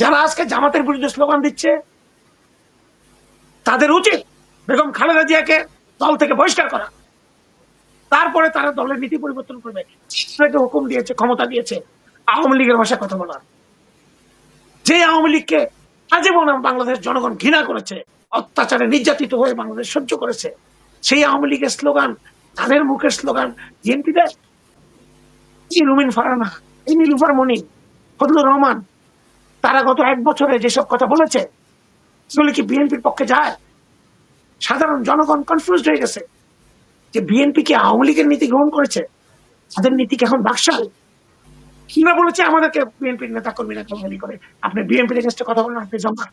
যারা আজকে জামাতের বিরুদ্ধে স্লোগান দিচ্ছে, তাদের উচিত বেগম খালেদা জিয়াকে দল থেকে বহিষ্কার করা। তারপরে তারা দলের নীতি পরিবর্তন করবে। হুকুম দিয়েছে, ক্ষমতা দিয়েছে, আওয়ামী লীগের ভাষায় কথা বলার। যে আওয়ামী লীগকে আজীবন বাংলাদেশ জনগণ ঘৃণা করেছে, অত্যাচারে নির্যাতিত হয়ে বাংলাদেশ সহ্য করেছে, সেই আওয়ামী লীগের স্লোগান, তাদের মুখের স্লোগান বিএনপি দেয় রুমিন ফারানা, এই নীলুফার মনি, ফজলুর রহমান তারা গত এক বছরে যেসব কথা বলেছে, সেগুলো কি বিএনপির পক্ষে যায়? সাধারণ জনগণ কনফিউজ হয়ে গেছে যে বিএনপি কি আওয়ামী লীগের নীতি গ্রহণ করেছে? তাদের নীতি এখন বাকশাল? কিনা বলেছে আমাদেরকে বিএনপির নেতা কর্মীরা গালি করে? আপনি বিএনপির এগেনস্টে কথা বলেন, আপনি জমা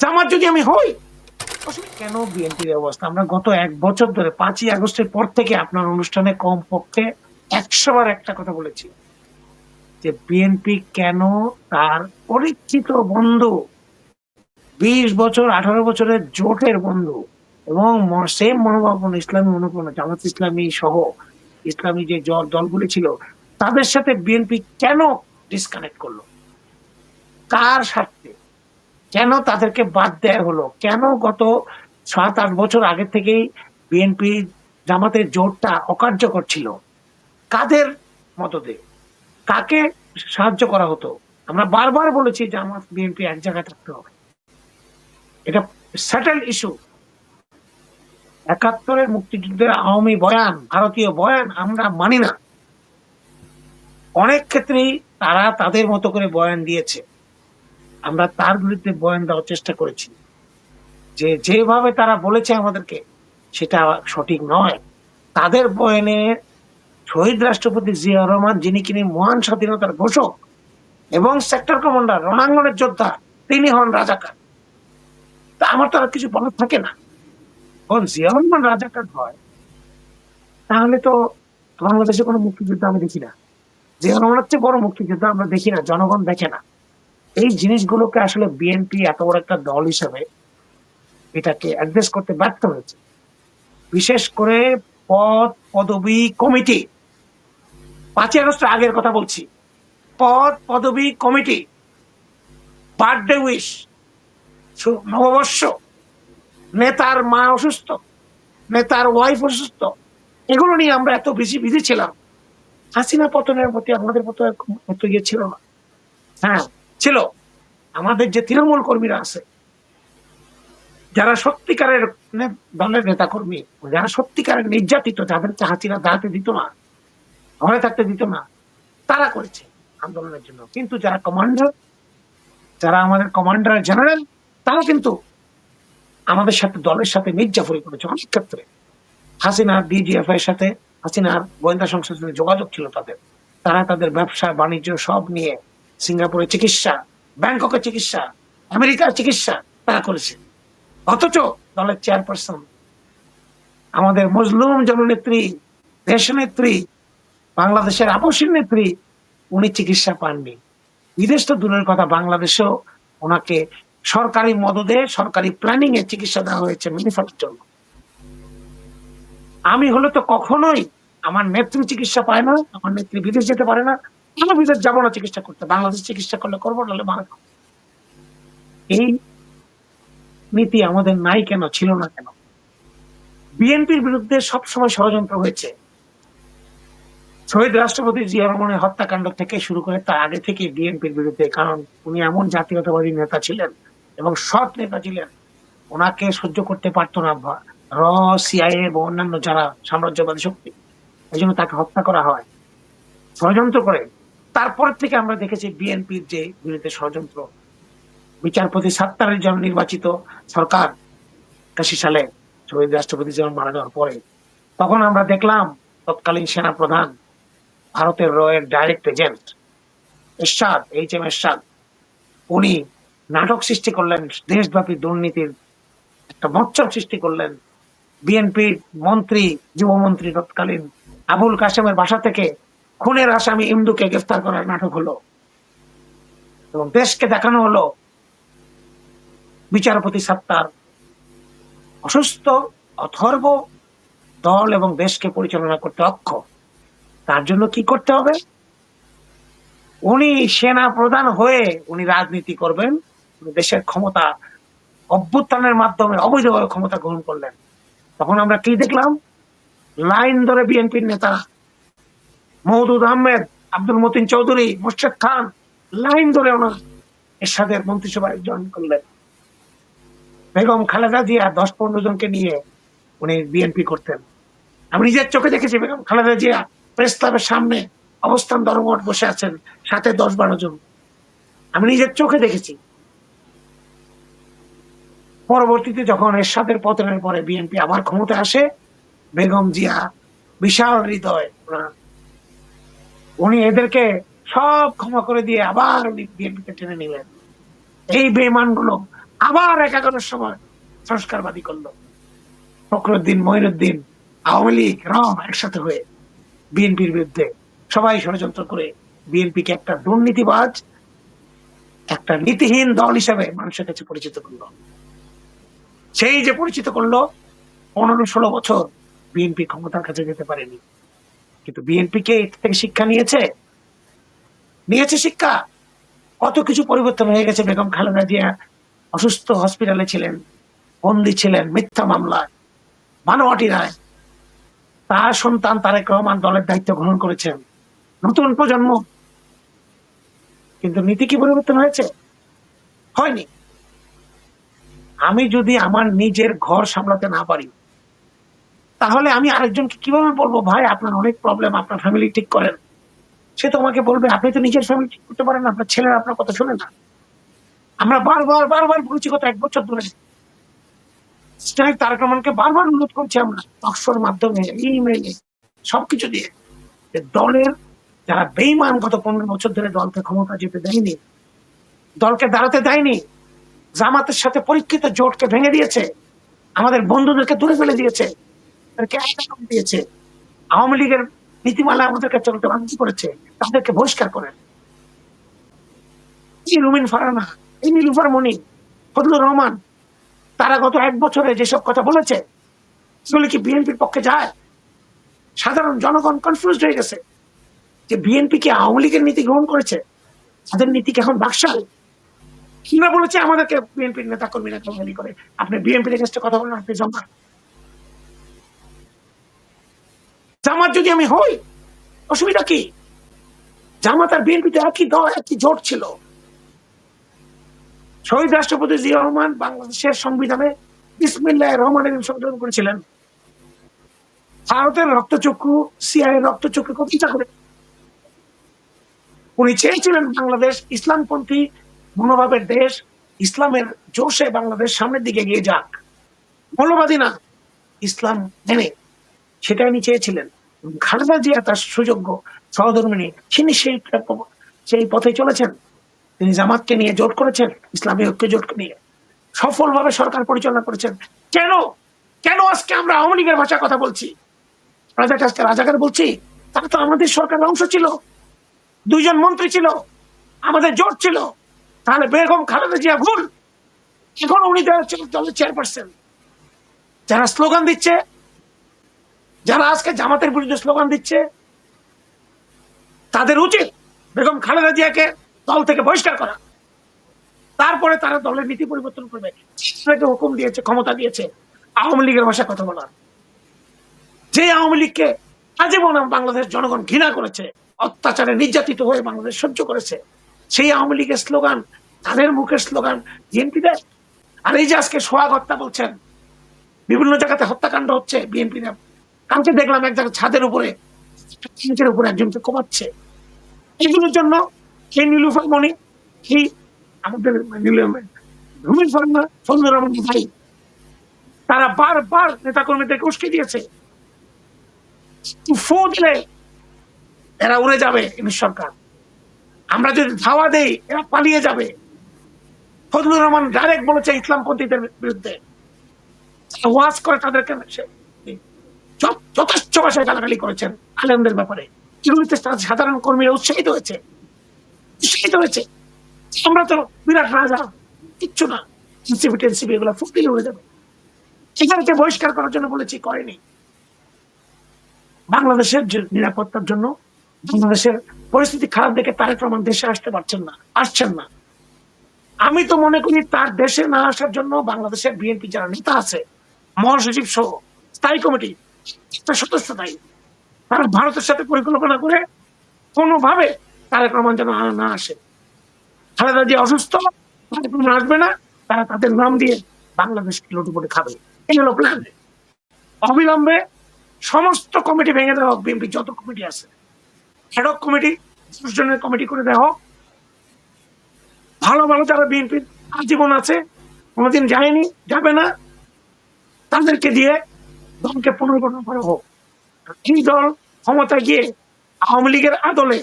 জামাত যদি আমি হই কেন বিএনপির অবস্থা? আমরা গত এক বছর ধরে পাঁচই আগস্টের পর থেকে আপনার অনুষ্ঠানে কম পক্ষে একশো বার একটা কথা বলেছি। যে বিএনপি কেন তার পরিচিত বন্ধু, বিশ বছর, আঠারো বছরের জোটের বন্ধু এবং সেম মনোভাবন ইসলামী মনোভাবন জামাত ইসলামী সহ ইসলামী যে দলগুলি ছিল, তাদের সাথে বিএনপি কেন ডিসকানেক্ট করল? কার স্বার্থে? কেন তাদেরকে বাদ দেয়া হলো? কেন গত সাত, আট বছর আগে থেকেই বিএনপি জামাতের জোটটা অকার্যকর ছিল? কাদের মদদে? কাকে সাহায্য করা হতো? আমরা বারবার বলেছি জামাত বিএনপি এক জায়গায় থাকতে হবে। এটা সেটেল ইস্যু একাত্তরের মুক্তিযুদ্ধের আওয়ামী বয়ান, ভারতীয় বয়ান আমরা মানি না। অনেক ক্ষেত্রেই তারা তাদের মতো করে বয়ান দিয়েছে। আমরা তার বিরুদ্ধে বয়ান দেওয়ার চেষ্টা করেছি। যে যেভাবে তারা বলেছে আমাদেরকে, সেটা সঠিক নয়। তাদের বয়ানে শহীদ রাষ্ট্রপতি জিয়া রহমান, যিনি কিনি মহান স্বাধীনতার ঘোষক এবং সেক্টর কমান্ডার রণাঙ্গনের যোদ্ধা, তিনি হন রাজাকার। তা আমার তো আর কিছু বলার থাকে না। যখন জিয়া রহমান রাজাকার হয়, তাহলে তো বাংলাদেশে কোনো মুক্তিযুদ্ধ আমি দেখি না। জিয়া রহমানের চেয়ে বড় মুক্তিযুদ্ধ আমরা দেখি না, জনগণ দেখে না। এই জিনিসগুলোকে আসলে বিএনপি এত বড় একটা দল হিসেবে এটাকে অ্যাড্রেস করতে ব্যর্থ হয়েছে। বিশেষ করে পদ, পদবি, কমিটি পাঁচই আগস্টের আগের কথা বলছি। পদ, পদবি, কমিটি বার্থডে উইশ নববর্ষ, নেতার মা অসুস্থ, নেতার ওয়াইফ অসুস্থ, এগুলো নিয়ে আমরা এত বেশি বিধি ছিলাম। হাসিনা পতনের প্রতি আমাদের মতো এত ইয়ে ছিল না। হ্যাঁ ছিল। আমাদের যে তৃণমূল কর্মীরা আছে, যারা সত্যিকারের দলের নেতা কর্মী যারা সত্যিকারের নির্যাতিত, যাদেরকে হাসিনা দাঁড়াতে দিত না ঘরে থাকতে দিত না। তারা করেছে আন্দোলনের জন্য। কিন্তু যারা কমান্ডার যারা আমাদের কমান্ডার জেনারেল তারা কিন্তু আমাদের সাথে, দলের সাথে মির্জাফরি করেছে অনেক ক্ষেত্রে। হাসিনার ডিজিএফ এর সাথে, হাসিনার গোয়েন্দা সংস্থার সাথে যোগাযোগ ছিল তাদের। তারা তাদের ব্যবসা, বাণিজ্য সব নিয়ে সিঙ্গাপুরে চিকিৎসা, ব্যাংককে চিকিৎসা, আমেরিকার চিকিৎসা তারা করেছে। অথচ দলের চেয়ারপারসন আমাদের মজলুম জননেত্রী, দেশনেত্রী বাংলাদেশের আপসীর নেত্রী, উনি চিকিৎসা পাননি। বিদেশ তো দূরের কথা, বাংলাদেশেও ওনাকে সরকারি মদদে, সরকারি প্ল্যানিং এ চিকিৎসা দেওয়া হয়েছে মিনিফালের জন্য। আমি হলে তো কখনোই আমার নেত্রী চিকিৎসা পায় না, আমার নেত্রী বিদেশ যেতে পারে না, আমি বিদেশ যাব না চিকিৎসা করতে। বাংলাদেশ চিকিৎসা করলে করব, নাহলে এই নীতি আমাদের নাই কেন, ছিল না কেন? বিএনপির বিরুদ্ধে সবসময় ষড়যন্ত্র হয়েছে। শহীদ রাষ্ট্রপতি জিয়া রহমানের হত্যাকাণ্ড থেকে শুরু করে তার আগে থেকে বিএনপির বিরুদ্ধে, কারণ উনি এমন জাতীয়তাবাদী নেতা ছিলেন এবং সৎ নেতা ছিলেন। ওনাকে সহ্য করতে পারতো না র, সিআইএ এবং অন্যান্য যারা সাম্রাজ্যবাদী শক্তি, এই জন্য তাকে হত্যা করা হয়। ষড়যন্ত্র করে। তারপর থেকে আমরা দেখেছি বিএনপির যে বিরুদ্ধে ষড়যন্ত্র। বিচারপতি সাত্তারের জন্য নির্বাচিত সরকার একাশি সালে শহীদ রাষ্ট্রপতি যেমন মারা যাওয়ার পরে। তখন আমরা দেখলাম তৎকালীন সেনা প্রধান ভারতের রয়ের direct agent Ershad H M Ershad, উনি নাটক সৃষ্টি করলেন, দেশব্যাপী দুর্নীতির একটা মচ্চর সৃষ্টি করলেন। বিএনপির মন্ত্রী যুবমন্ত্রী তৎকালীন আবুল কাসেমের বাসা থেকে খুনের আসামি ইমদুকে গ্রেফতার করার নাটক হলো। এবং দেশকে দেখানো হলো বিচারপতি সত্তার অসুস্থ, অথর্ব দল এবং দেশকে পরিচালনা করতে অক্ষম। তার জন্য কি করতে হবে? উনি সেনা প্রধান হয়ে উনি রাজনীতি করবেন। দেশের ক্ষমতা অভ্যুত্থানের মাধ্যমে অবৈধভাবে ক্ষমতা গ্রহণ করলেন। তখন আমরা কি দেখলাম? লাইন ধরে বিএনপির নেতা মহদুদ আহমেদ, আব্দুল মতিন চৌধুরী, মোর্শেদ খান, লাইন ধরে ওনার এরশাদের মন্ত্রিসভায় জয়েন করলেন। বেগম খালেদা জিয়া দশ পনেরো জনকে নিয়ে উনি বিএনপি করতেন। আমি নিজের চোখে দেখেছি বেগম খালেদা জিয়া প্রেস ক্লাবের সামনে অবস্থান ধর্মঘট বসে আছেন সাথে দশ বারো জন। আমি নিজের চোখে দেখেছি। পরবর্তীতে যখন এরশাদের পতনের পরে বিএনপি আবার ক্ষমতায় আসে, বেগম জিয়া বিশাল হৃদয় উনি এদেরকে সব ক্ষমা করে দিয়ে আবার উনি বিএনপিতে টেনে নিলেন। এই বেমানগুলো আবার একাগরের সময় সংস্কারবাদী করল। ফখরুদ্দিন মঈনুদ্দিন আওয়ামী লীগ, রম একসাথে হয়ে বিএনপির বিরুদ্ধে সবাই ষড়যন্ত্র করে বিএনপিকে একটা দুর্নীতিবাজ, একটা নীতিহীন দল হিসেবে মানুষের কাছে পরিচিত করল। সেই যে পরিচিত করল, পনেরো ষোলো বছর বিএনপি ক্ষমতার কাছে যেতে পারেনি। কিন্তু বিএনপি কে এর থেকে শিক্ষা নিয়েছে। নিয়েছে শিক্ষা। কত কিছু পরিবর্তন হয়ে গেছে। বেগম খালেদা জিয়া অসুস্থ হসপিটালে ছিলেন, বন্দি ছিলেন, মিথ্যা মামলায় মানবাটি রায় তার সন্তান তারেক রহমান দলের দায়িত্ব গ্রহণ করেছেন নতুন প্রজন্ম। কিন্তু নীতি কি পরিবর্তন হয়েছে? হয়নি। আমি যদি আমার নিজের ঘর সামলাতে না পারি, তাহলে আমি আরেকজনকে কীভাবে বলব, ভাই, আপনার অনেক প্রবলেম আপনার ফ্যামিলি ঠিক করেন। সে তো আমাকে বলবে, আপনি তো নিজের ফ্যামিলি ঠিক করতে পারেন, আপনার ছেলেরা আপনার কথা শোনে না। আমরা বারবার বারবার বলছি, গত এক বছর ধরে স্ট্রাইক তারেক রহমানকে বারবার অনুরোধ করছি আমরা টকশোর মাধ্যমে, ইমেইলে, সবকিছু দিয়ে যে দলের যারা বেইমান গত পনেরো বছর ধরে দলকে ক্ষমতা যেতে দেয়নি, দলকে দাঁড়াতে দেয়নি, জামাতের সাথে পরীক্ষিত জোটকে ভেঙে দিয়েছে, আমাদের বন্ধুদেরকে দূরে ফেলে দিয়েছে দিয়েছে, আওয়ামী লীগের নীতিমালা আমাদেরকে চলতে বাধ্য করেছে, তাদেরকে বহিষ্কার করেন রুমিন ফারানা, এই নীলুফার মনি ফজলুর রহমান তারা গত এক বছরে যেসব কথা বলেছে, সেগুলো কি বিএনপির পক্ষে যায়? সাধারণ জনগণ কনফিউজ হয়ে গেছে যে বিএনপি কি আওয়ামী লীগের নীতি গ্রহণ করেছে? তাদের নীতি কি এখন বাকশাল কিনা বলেছে আমাদেরকে বিএনপির নেতা কর্মীরা গালি করে? আপনি বিএনপির এগেস্টে কথা বলেন, আপনি জামাত। জামাত যদি আমি হই, অসুবিধা কি? জামাত আর বিএনপিতে একই দল, একই জোট ছিল। শহীদ রাষ্ট্রপতি জিয়া রহমান বাংলাদেশের সংবিধানে বিসমিল্লাহ রহমানের সংশোধন করেছিলেন। ভারতের রক্তচক্ষু সিআই রক্তচক্ষু কবিতা করে। উনি চেয়েছিলেন বাংলাদেশ ইসলামপন্থী মনোভাবের দেশ, ইসলামের জোশে বাংলাদেশ সামনের দিকে গিয়ে যাক। মৌলবাদী না, ইসলাম মেনে সেটা উনি চেয়েছিলেন। খালেদা জিয়া তার সুযোগ্য সহধর্মিনী, তিনি সেই সেই পথে চলেছেন। তিনি জামাতকে নিয়ে জোট করেছেন, ইসলামী ঐক্য জোট নিয়ে। সফলভাবে সরকার পরিচালনা করেছেন। কেন? কেন আজকে আমরা আওয়ামী লীগের ভাষায় কথা বলছি? রাজাকে আজকে রাজাকার বলছি, তারা তো আমাদের সরকারের অংশ ছিল। দুইজন মন্ত্রী ছিল। আমাদের জোট ছিল। তাহলে বেগম খালেদা জিয়া ভুল। এখন উনি দলের চেয়ারপারসন যারা স্লোগান দিচ্ছে, যারা আজকে জামাতের বিরুদ্ধে স্লোগান দিচ্ছে, তাদের উচিত বেগম খালেদা জিয়াকে দল থেকে বহিষ্কার করা। তারপরে তারা দলের নীতি পরিবর্তন করবে। হুকুম দিয়েছে, ক্ষমতা দিয়েছে। আওয়ামী লীগের ভাষায় কথা বলার। যে আওয়ামী লীগকে আজীবন বাংলাদেশ জনগণ ঘৃণা করেছে, অত্যাচারে নির্যাতিত হয়ে বাংলাদেশ সহ্য করেছে, সেই আওয়ামী লীগের স্লোগান, তাদের মুখের স্লোগান বিএনপি দেয় আর এই যে আজকে সোহাগ হত্যা বলছেন, বিভিন্ন জায়গাতে হত্যাকাণ্ড হচ্ছে বিএনপি কালকে দেখলাম এক জায়গায় ছাদের উপরে উপরে একজনকে কমাচ্ছে এগুলোর জন্য সেই নীলুফার মণি সেই আমাদের রুমিন ফার্মা ফজলুর রহমান ভাই তারা বারবার নেতা কর্মীদেরকে উস্কে দিয়েছে। ফো দিলে এরা উড়ে যাবে ইংলিশ সরকার। আমরা যদি ধাওয়া দেই, এরা পালিয়ে যাবে। ফজলুর রহমান ডাইরেক্ট বলেছে ইসলামপন্থীদের বিরুদ্ধে। ওয়াজ করে তাদেরকে যথেষ্ট ভাষায় গালাগালি করেছেন আলেমদের ব্যাপারে। সাধারণ কর্মীরা উৎসাহিত হয়েছে। উৎসাহিত হয়েছে। আমরা তো বিরাট রাজা, কিচ্ছু না। এনসিপি টেনসিপি এগুলো ফুটিয়ে উড়ে যাবে। সেখানে বহিষ্কার করার জন্য বলেছি, করেনি। বাংলাদেশের নিরাপত্তার জন্য বাংলাদেশের পরিস্থিতি খারাপ দেখে তারেক রহমান দেশে আসতে পারছেন না, আসছেন না। আমি তো মনে করি তার দেশে না আসার জন্য বাংলাদেশের বিএনপি যারা নেতা আছে, মহাসচিব সহ স্থায়ী কমিটি সদস্য দায়ী তারা ভারতের সাথে পরিকল্পনা করে কোনোভাবে তারেক রহমান যেন আর না আসে। খালেদা যে অসুস্থ আসবে না, তারা তাদের নাম দিয়ে বাংলাদেশকে লুটুপুটে খাবে। এই হলো প্ল্যান অবিলম্বে সমস্ত কমিটি ভেঙে দেওয়া হোক বিএনপি যত কমিটি আছে। হেডক কমিটি দশ জনের কমিটি করে দেওয়া হোক। ভালো ভালো যারা বিএনপির আজীবন আছে, কোনোদিন যায়নি, যাবে না, তাদেরকে দিয়ে দলকে পুনর্গঠন করা হোক। এই দল ক্ষমতা গিয়ে আওয়ামী লীগের আদলে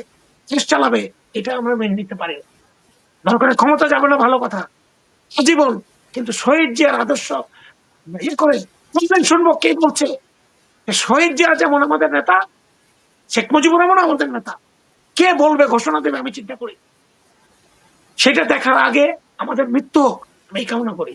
দেশ চালাবে, এটা আমরা মেনে নিতে পারি না। ক্ষমতা যাবে না, ভালো কথা। আজীবন। কিন্তু শহীদ জিয়ার আদর্শ ইয়ে করে শুনব কে বলছে। শহীদ জিয়া যেমন আমাদের নেতা, শেখ মুজিবুর রহমান আমাদের নেতা। কে বলবে, ঘোষণা দেবে, আমি চিন্তা করি। সেটা দেখার আগে আমাদের মৃত্যু হোক, আমি কামনা করি।